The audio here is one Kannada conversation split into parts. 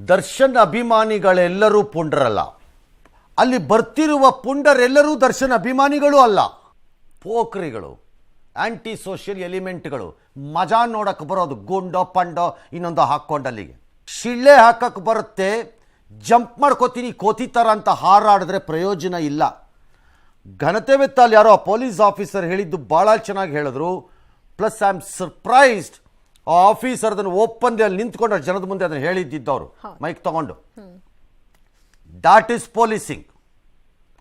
ದರ್ಶನ್ ಅಭಿಮಾನಿಗಳೆಲ್ಲರೂ ಪುಂಡರಲ್ಲ. ಅಲ್ಲಿ ಬರ್ತಿರುವ ಪುಂಡರೆಲ್ಲರೂ ದರ್ಶನ್ ಅಭಿಮಾನಿಗಳು ಅಲ್ಲ. ಪೋಖ್ರಿಗಳು ಆಂಟಿ ಸೋಷಿಯಲ್ ಎಲಿಮೆಂಟ್ಗಳು ಮಜಾ ನೋಡಕ್ಕೆ ಬರೋದು ಗುಂಡೋ ಪಂಡೋ ಇನ್ನೊಂದು ಹಾಕ್ಕೊಂಡು ಅಲ್ಲಿಗೆ. ಶಿಳ್ಳೆ ಹಾಕಕ್ಕೆ ಬರುತ್ತೆ, ಜಂಪ್ ಮಾಡ್ಕೋತೀನಿ ಕೋತಿ ಥರ ಅಂತ ಹಾರಾಡಿದ್ರೆ ಪ್ರಯೋಜನ ಇಲ್ಲ. ಘನತೆ ಅಲ್ಲಿ ಯಾರೋ ಪೊಲೀಸ್ ಆಫೀಸರ್ ಹೇಳಿದ್ದು ಭಾಳ ಚೆನ್ನಾಗಿ ಹೇಳಿದ್ರು. ಪ್ಲಸ್ ಐ ಆಮ್ ಸರ್ಪ್ರೈಸ್ಡ್ ಆ ಆಫೀಸರ್ ಅದನ್ನು ಓಪನ್ ಅಲ್ಲಿ ನಿಂತ್ಕೊಂಡು ಜನದ ಮುಂದೆ ಅದನ್ನು ಹೇಳಿದ್ದಿದ್ದವರು. ಮೈಕ್ ತಗೊಂಡು. ದಾಟ್ ಈಸ್ ಪೊಲೀಸಿಂಗ್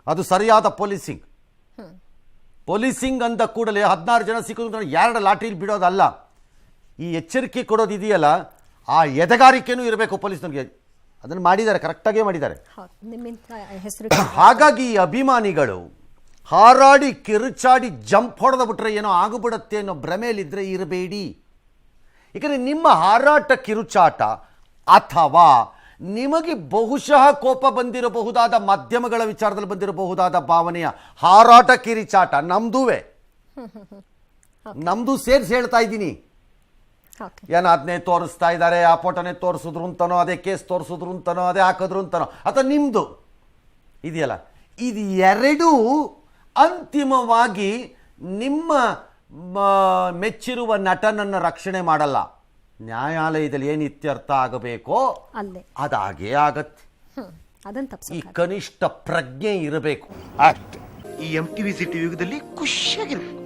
ಅದು ಸರಿಯಾದ ಪೊಲೀಸಿಂಗ್ ಪೊಲೀಸಿಂಗ್ ಅಂದ ಕೂಡಲೇ ಹದಿನಾರು ಜನ ಸಿಕ್ಕಿದ್ರು. ಯಾರ ಲಾಠಿಲಿ ಬಿಡೋದಲ್ಲ. ಈ ಎಚ್ಚರಿಕೆ ಕೊಡೋದು ಇದೆಯಲ್ಲ ಆ ಎದೆಗಾರಿಕೆನೂ ಇರಬೇಕು ಪೊಲೀಸ್ನವ್ರಿಗೆ. ಅದನ್ನು ಮಾಡಿದ್ದಾರೆ ಕರೆಕ್ಟಾಗೇ ಮಾಡಿದ್ದಾರೆ. ಹಾಗಾಗಿ ಈ ಅಭಿಮಾನಿಗಳು ಹಾರಾಡಿ ಕಿರುಚಾಡಿ ಜಂಪ್ ಹೊಡೆದ ಬಿಟ್ರೆ ಏನೋ ಆಗಿಬಿಡುತ್ತೆ ಅನ್ನೋ ಭ್ರಮೆಯಲ್ಲಿದ್ದರೆ ಇರಬೇಡಿ. ಏಕೆಂದರೆ ನಿಮ್ಮ ಹಾರಾಟ ಕಿರುಚಾಟ ಅಥವಾ ನಿಮಗೆ ಬಹುಶಃ ಕೋಪ ಬಂದಿರಬಹುದಾದ ಮಾಧ್ಯಮಗಳ ವಿಚಾರದಲ್ಲಿ ಬಂದಿರಬಹುದಾದ ಭಾವನೆಯ ಹಾರಾಟ ಕಿರಿಚಾಟ ನಮ್ದುವೆ. ನಮ್ದು ಸೇರಿಸಿ ಹೇಳ್ತಾ ಇದ್ದೀನಿ. ಏನ ಏನು ಅದನ್ನೇ ತೋರಿಸ್ತಾ ಇದ್ದಾರೆ ಆ ಫೋಟೋನೇ ತೋರಿಸಿದ್ರು ಅಂತನೋ ಅದೇ ಕೇಸ್ ತೋರಿಸಿದ್ರು ಅಂತನೋ ಅದೇ ಹಾಕಿದ್ರು ಅಂತನೋ ಅಥವಾ ನಿಮ್ಮದು ಇದೆಯಲ್ಲ? ಇದು ಎರಡೂ ಅಂತಿಮವಾಗಿ ನಿಮ್ಮ ಮೆಚ್ಚಿರುವ ನಟನನ್ನು ರಕ್ಷಣೆ ಮಾಡಲ್ಲ. ನ್ಯಾಯಾಲಯದಲ್ಲಿ ಏನು ಇತ್ಯರ್ಥ ಆಗಬೇಕೋ ಅಲ್ಲೇ. ಅದಾಗೇ ಆಗತ್ತೆ. ಈ ಕನಿಷ್ಠ ಪ್ರಜ್ಞೆ ಇರಬೇಕು. ಅಷ್ಟೇ. ಈ ಎಂ ಟಿ ವಿ ಸಿಟಿ ಯುಗದಲ್ಲಿ ಖುಷಿಯಾಗಿರ್ಬೇಕು.